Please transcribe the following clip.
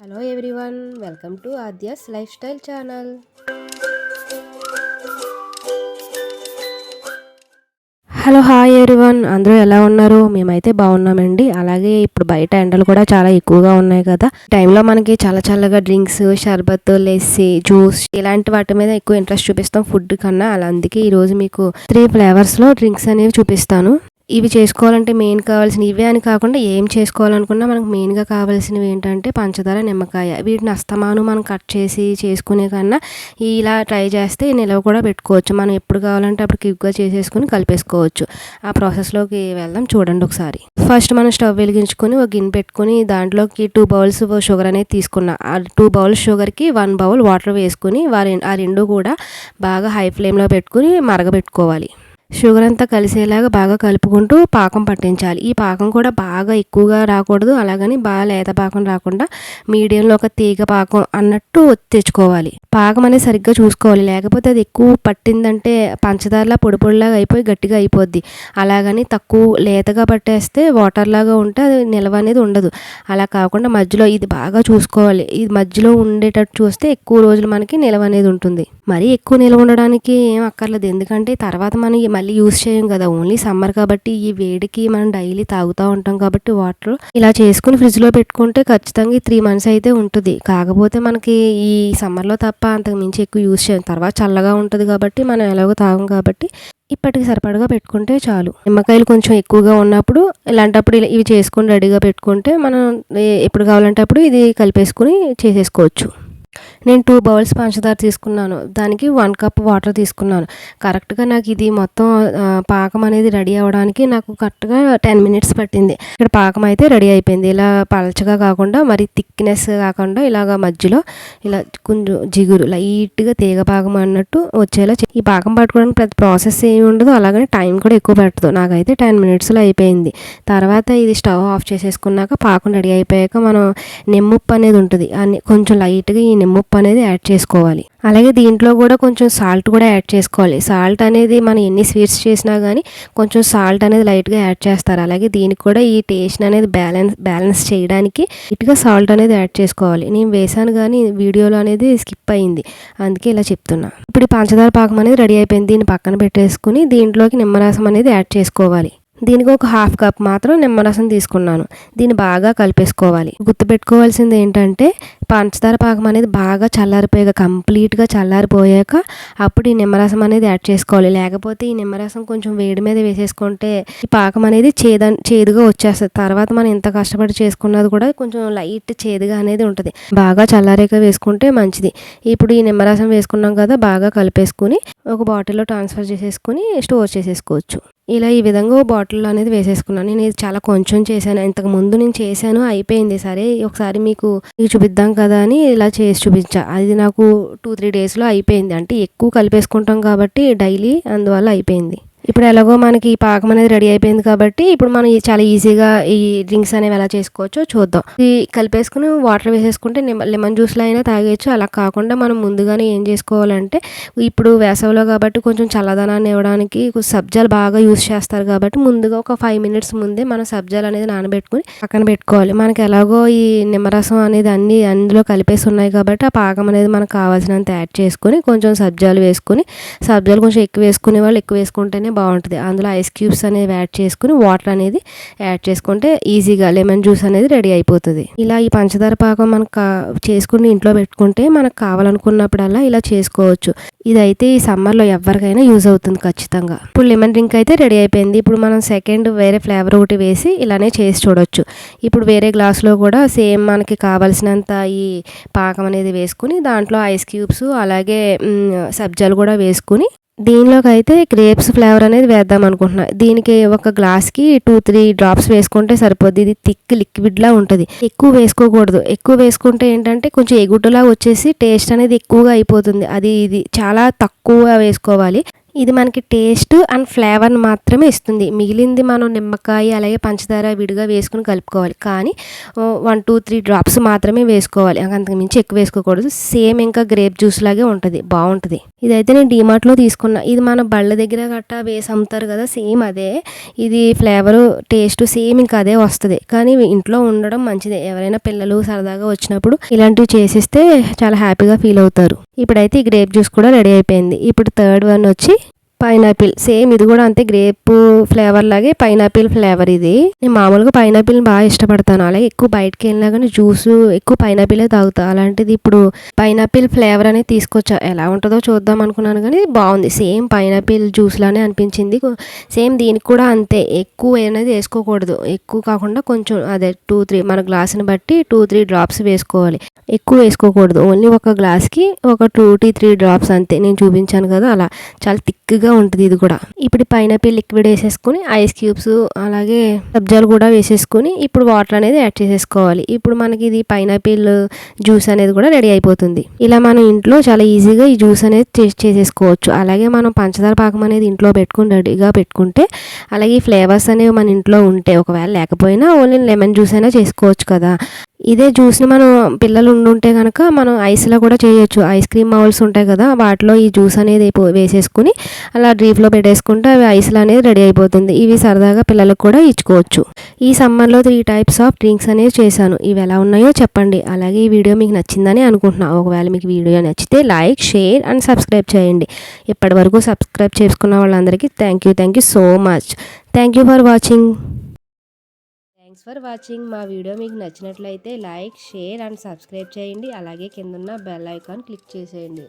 Hello everyone welcome to Aadhya's lifestyle channel hello hi everyone అందరూ ఎలా ఉన్నారు? మేమైతే బాగున్నామండి. అలాగే ఇప్పుడు బయట ఎండలు కూడా చాలా ఎక్కువగా ఉన్నాయి కదా. టైంలో మనకి చాలా చల్లగా డ్రింక్స్ షర్బత్ లెస్సీ జ్యూస్ ఇలాంటి వాటి మీద ఎక్కువ ఇంట్రెస్ట్ చూపిస్తాం ఫుడ్ కన్నా. అలా అందుకే ఈరోజు మీకు త్రీ ఫ్లేవర్స్లో డ్రింక్స్ అనేవి చూపిస్తాను. ఇవి చేసుకోవాలంటే మెయిన్ కావాల్సిన ఇవే అని కాకుండా ఏం చేసుకోవాలనుకున్నా మనకు మెయిన్గా కావాల్సినవి ఏంటంటే పంచదార నిమ్మకాయ. వీటిని అస్తమాను మనం కట్ చేసి చేసుకునే కన్నా ఇలా ట్రై చేస్తే నిలవ కూడా పెట్టుకోవచ్చు. మనం ఎప్పుడు కావాలంటే అప్పుడు క్విక్గా చేసేసుకుని కలిపేసుకోవచ్చు. ఆ ప్రాసెస్లోకి వెళ్దాం చూడండి ఒకసారి. ఫస్ట్ మనం స్టవ్ వెలిగించుకొని ఒక గిన్నె పెట్టుకొని దాంట్లోకి టూ బౌల్స్ షుగర్ అనేది తీసుకున్నా. ఆ టూ బౌల్స్ షుగర్కి వన్ బౌల్ వాటర్ వేసుకుని వారి ఆ రెండు కూడా బాగా హై ఫ్లేమ్లో పెట్టుకుని మరగబెట్టుకోవాలి. షుగర్ అంతా కలిసేలాగా బాగా కలుపుకుంటూ పాకం పట్టించాలి. ఈ పాకం కూడా బాగా ఎక్కువగా రాకూడదు. అలాగని బాగా లేత పాకం రాకుండా మీడియంలో ఒక తీగ పాకం అన్నట్టు తెచ్చుకోవాలి. పాకం అనేది సరిగ్గా చూసుకోవాలి. లేకపోతే అది ఎక్కువ పట్టిందంటే పంచదారలా పొడి పొడిలాగా అయిపోయి గట్టిగా అయిపోద్ది. అలాగని తక్కువ లేతగా పట్టేస్తే వాటర్ లాగా ఉంటే అది నిల్వ అనేది ఉండదు. అలా కాకుండా మధ్యలో ఇది బాగా చూసుకోవాలి. ఇది మధ్యలో ఉండేటట్టు చూస్తే ఎక్కువ రోజులు మనకి నిల్వ అనేది ఉంటుంది. మరీ ఎక్కువ నిల్వ ఉండడానికి ఏం అక్కర్లేదు. ఎందుకంటే తర్వాత మనం మళ్ళీ యూస్ చేయం కదా. ఓన్లీ సమ్మర్ కాబట్టి ఈ వేడికి మనం డైలీ తాగుతూ ఉంటాం కాబట్టి వాటర్ ఇలా చేసుకుని ఫ్రిడ్జ్లో పెట్టుకుంటే ఖచ్చితంగా ఈ త్రీ మంత్స్ అయితే ఉంటుంది. కాకపోతే మనకి ఈ సమ్మర్లో తప్ప అంతకు మించి ఎక్కువ యూస్ చేయం. తర్వాత చల్లగా ఉంటుంది కాబట్టి మనం ఎలాగో తాగం కాబట్టి ఇప్పటికి సరిపడగా పెట్టుకుంటే చాలు. నిమ్మకాయలు కొంచెం ఎక్కువగా ఉన్నప్పుడు ఇలాంటప్పుడు ఇవి చేసుకొని రెడీగా పెట్టుకుంటే మనం ఎప్పుడు కావాలంటే అప్పుడు ఇది కలిపేసుకుని చేసేసుకోవచ్చు. నేను టూ బౌల్స్ పంచదార తీసుకున్నాను. దానికి వన్ కప్ వాటర్ తీసుకున్నాను. కరెక్ట్గా నాకు ఇది మొత్తం పాకం అనేది రెడీ అవ్వడానికి నాకు కరెక్ట్గా టెన్ మినిట్స్ పట్టింది. ఇక్కడ పాకం అయితే రెడీ అయిపోయింది. ఇలా పలచగా కాకుండా మరి థిక్నెస్ కాకుండా ఇలాగ మధ్యలో ఇలా కొంచెం జిగురు లైట్గా తీగ పాకం అన్నట్టు వచ్చేలా ఈ పాకం పట్టుకోవడానికి ప్రతి ప్రాసెస్ ఏమి ఉండదు అలాగని టైం కూడా ఎక్కువ పెట్టదు నాకైతే టెన్ మినిట్స్లో అయిపోయింది. తర్వాత ఇది స్టవ్ ఆఫ్ చేసేసుకున్నాక పాకం రెడీ అయిపోయాక మనం నిమ్ముప్పు అనేది ఉంటుంది. కొంచెం లైట్గా ఈ నిమ్మప్పు అనేది యాడ్ చేసుకోవాలి. అలాగే దీంట్లో కూడా కొంచెం సాల్ట్ కూడా యాడ్ చేసుకోవాలి. సాల్ట్ అనేది మనం ఎన్ని స్వీట్స్ చేసినా కానీ కొంచెం సాల్ట్ అనేది లైట్గా యాడ్ చేస్తారు. అలాగే దీనికి కూడా ఈ టేస్ట్ అనేది బ్యాలెన్స్ బ్యాలెన్స్ చేయడానికి ఇటుగా సాల్ట్ అనేది యాడ్ చేసుకోవాలి. నేను వేసాను కానీ వీడియోలో అనేది స్కిప్ అయింది. అందుకే ఇలా చెప్తున్నా. ఇప్పుడు పంచదార పాకం అనేది రెడీ అయిపోయింది. దీన్ని పక్కన పెట్టేసుకుని దీంట్లోకి నిమ్మరసం అనేది యాడ్ చేసుకోవాలి. దీనికి ఒక హాఫ్ కప్ మాత్రం నిమ్మరసం తీసుకున్నాను. దీన్ని బాగా కలిపేసుకోవాలి. గుర్తుపెట్టుకోవాల్సింది ఏంటంటే పంచదార పాకం అనేది బాగా చల్లారిపోయాక కంప్లీట్గా చల్లారిపోయాక అప్పుడు ఈ నిమ్మరసం అనేది యాడ్ చేసుకోవాలి. లేకపోతే ఈ నిమ్మరసం కొంచెం వేడి మీద వేసేసుకుంటే ఈ పాకం అనేది చేద చేదుగా వచ్చేస్తుంది. తర్వాత మనం ఎంత కష్టపడి చేసుకున్నది కూడా కొంచెం లైట్ చేదుగా అనేది ఉంటుంది. బాగా చల్లారాక వేసుకుంటే మంచిది. ఇప్పుడు ఈ నిమ్మరసం వేసుకున్నాం కదా బాగా కలిపేసుకుని ఒక బాటిల్లో ట్రాన్స్ఫర్ చేసేసుకుని స్టోర్ చేసేసుకోవచ్చు. ఇలా ఈ విధంగా బాటిల్ అనేది వేసేసుకున్నాను. నేను ఇది చాలా కొంచెం చేశాను. ఇంతకు ముందు నేను చేశాను అయిపోయింది సరే. ఒకసారి మీకు చూపిద్దాం కదా అని ఇలా చేసి చూపించా. అది నాకు టూ త్రీ డేస్లో అయిపోయింది. అంటే ఎక్కువ కలిపేసుకుంటాం కాబట్టి డైలీ అందువల్ల అయిపోయింది. ఇప్పుడు ఎలాగో మనకి ఈ పాకం అనేది రెడీ అయిపోయింది కాబట్టి ఇప్పుడు మనం చాలా ఈజీగా ఈ డ్రింక్స్ అనేవి ఎలా చేసుకోవచ్చో చూద్దాం. ఇది కలిపేసుకుని వాటర్ వేసేసుకుంటే లెమన్ జ్యూస్లో అయినా తాగేయచ్చు. అలా కాకుండా మనం ముందుగానే ఏం చేసుకోవాలంటే ఇప్పుడు వేసవిలో కాబట్టి కొంచెం చల్లదనాన్ని ఇవ్వడానికి సబ్జాలు బాగా యూస్ చేస్తారు కాబట్టి ముందుగా ఒక ఫైవ్ మినిట్స్ ముందే మనం సబ్జాలు అనేది నానబెట్టుకుని పక్కన పెట్టుకోవాలి. మనకి ఎలాగో ఈ నిమ్మరసం అనేది అన్ని అందులో కలిపేసి ఉన్నాయి కాబట్టి ఆ పాకం అనేది మనకు కావాల్సినంత యాడ్ చేసుకొని కొంచెం సబ్జాలు వేసుకొని సబ్జాలు కొంచెం ఎక్కువ వేసుకునే వాళ్ళు ఎక్కువ వేసుకుంటేనే బాగుంటుంది. అందులో ఐస్ క్యూబ్స్ అనేవి యాడ్ చేసుకుని వాటర్ అనేది యాడ్ చేసుకుంటే ఈజీగా లెమన్ జ్యూస్ అనేది రెడీ అయిపోతుంది. ఇలా ఈ పంచదార పాకం మనకు చేసుకుని ఇంట్లో పెట్టుకుంటే మనకు కావాలనుకున్నప్పుడల్లా ఇలా చేసుకోవచ్చు. ఇదైతే ఈ సమ్మర్లో ఎవరికైనా యూజ్ అవుతుంది ఖచ్చితంగా. ఇప్పుడు లెమన్ డ్రింక్ అయితే రెడీ అయిపోయింది. ఇప్పుడు మనం సెకండ్ వేరే ఫ్లేవర్ ఒకటి వేసి ఇలానే చేసి చూడొచ్చు. ఇప్పుడు వేరే గ్లాస్లో కూడా సేమ్ మనకి కావాల్సినంత ఈ పాకం అనేది వేసుకుని దాంట్లో ఐస్ క్యూబ్స్ అలాగే సబ్జాలు కూడా వేసుకుని దీనిలోకి అయితే గ్రేప్స్ ఫ్లేవర్ అనేది వేద్దాం అనుకుంటున్నా. దీనికి ఒక గ్లాస్కి టూ త్రీ డ్రాప్స్ వేసుకుంటే సరిపోద్ది. ఇది థిక్ లిక్విడ్లా ఉంటుంది. ఎక్కువ వేసుకోకూడదు. ఎక్కువ వేసుకుంటే ఏంటంటే కొంచెం ఎగుటలా వచ్చేసి టేస్ట్ అనేది ఎక్కువగా అయిపోతుంది. అది ఇది చాలా తక్కువ వేసుకోవాలి. ఇది మనకి టేస్ట్ అండ్ ఫ్లేవర్ని మాత్రమే ఇస్తుంది. మిగిలింది మనం నిమ్మకాయ అలాగే పంచదార విడిగా వేసుకుని కలుపుకోవాలి. కానీ వన్ టూ త్రీ డ్రాప్స్ మాత్రమే వేసుకోవాలి. అంతకు మించి ఎక్కువ వేసుకోకూడదు. సేమ్ ఇంకా గ్రేప్ జ్యూస్ లాగే ఉంటుంది. బాగుంటుంది. ఇదైతే నేను డిమార్ట్లో తీసుకున్నా. ఇది మన బళ్ళ దగ్గర గట్టా వేసి అమ్ముతారు కదా సేమ్ అదే. ఇది ఫ్లేవర్ టేస్ట్ సేమ్ ఇంకా అదే వస్తుంది. కానీ ఇంట్లో ఉండడం మంచిదే. ఎవరైనా పిల్లలు సరదాగా వచ్చినప్పుడు ఇలాంటివి చేసిస్తే చాలా హ్యాపీగా ఫీల్ అవుతారు. ఇప్పుడైతే ఈ గ్రేప్ జ్యూస్ కూడా రెడీ అయిపోయింది. ఇప్పుడు థర్డ్ వన్ వచ్చి పైనాపిల్. సేమ్ ఇది కూడా అంతే గ్రేప్ ఫ్లేవర్ లాగే పైనాపిల్ ఫ్లేవర్ ఇది. నేను మామూలుగా పైనాపిల్ బాగా ఇష్టపడతాను. అలాగే ఎక్కువ బయటకి వెళ్ళినా కానీ జ్యూస్ ఎక్కువ పైనాపిలే తాగుతా. అలాంటిది ఇప్పుడు పైనాపిల్ ఫ్లేవర్ అనేది తీసుకొచ్చా. ఎలా ఉంటుందో చూద్దాం అనుకున్నాను కానీ బాగుంది. సేమ్ పైనాపిల్ జ్యూస్ లానే అనిపించింది. సేమ్ దీనికి కూడా అంతే. ఎక్కువ అనేది వేసుకోకూడదు. ఎక్కువ కాకుండా కొంచెం అదే టూ త్రీ మన గ్లాసుని బట్టి టూ త్రీ డ్రాప్స్ వేసుకోవాలి. ఎక్కువ వేసుకోకూడదు. ఓన్లీ ఒక గ్లాస్కి ఒక టూ టీ త్రీ డ్రాప్స్ అంతే. నేను చూపించాను కదా అలా. చాలా థిక్గా ఉంటుంది ఇది కూడా. ఇప్పుడు పైనాపిల్ లిక్విడ్ వేసేసుకుని ఐస్ క్యూబ్స్ అలాగే సబ్జాలు కూడా వేసేసుకుని ఇప్పుడు వాటర్ అనేది యాడ్ చేసేసుకోవాలి. ఇప్పుడు మనకి ఇది పైనాపిల్ జ్యూస్ అనేది కూడా రెడీ అయిపోతుంది. ఇలా మనం ఇంట్లో చాలా ఈజీగా ఈ జ్యూస్ అనేది చేసేసుకోవచ్చు. అలాగే మనం పంచదార పాకం అనేది ఇంట్లో పెట్టుకుని రెడీగా పెట్టుకుంటే అలాగే ఈ ఫ్లేవర్స్ అనేవి మన ఇంట్లో ఉంటే ఒకవేళ లేకపోయినా ఓన్లీ లెమన్ జ్యూస్ అయినా చేసుకోవచ్చు కదా. ఇదే జ్యూస్ని మనం పిల్లలు ఉండుంటే కనుక మనం ఐస్లో కూడా చేయొచ్చు. ఐస్ క్రీమ్ మౌల్స్ ఉంటాయి కదా వాటిలో ఈ జ్యూస్ అనేది వేసేసుకుని అలా డ్రీఫ్లో పెట్టేసుకుంటే అవి ఐస్లో అనేది రెడీ అయిపోతుంది. ఇవి సరదాగా పిల్లలకు కూడా ఇచ్చుకోవచ్చు. ఈ సమ్మర్లో త్రీ టైప్స్ ఆఫ్ డ్రింక్స్ అనేవి చేశాను. ఇవి ఎలా ఉన్నాయో చెప్పండి. అలాగే ఈ వీడియో మీకు నచ్చిందని అనుకుంటున్నాను ఒకవేళ మీకు వీడియో నచ్చితే లైక్ షేర్ అండ్ సబ్స్క్రైబ్ చేయండి. ఇప్పటి వరకు సబ్స్క్రైబ్ చేసుకున్న వాళ్ళందరికీ thank you thank you so much. Thank you for watching. For watching. మా వీడియో మీకు నచ్చినట్లయితే లైక్ షేర్ అండ్ సబ్స్క్రైబ్ చేయండి. అలాగే కిందన్న బెల్ ఐకాన్ క్లిక్ చేసేయండి.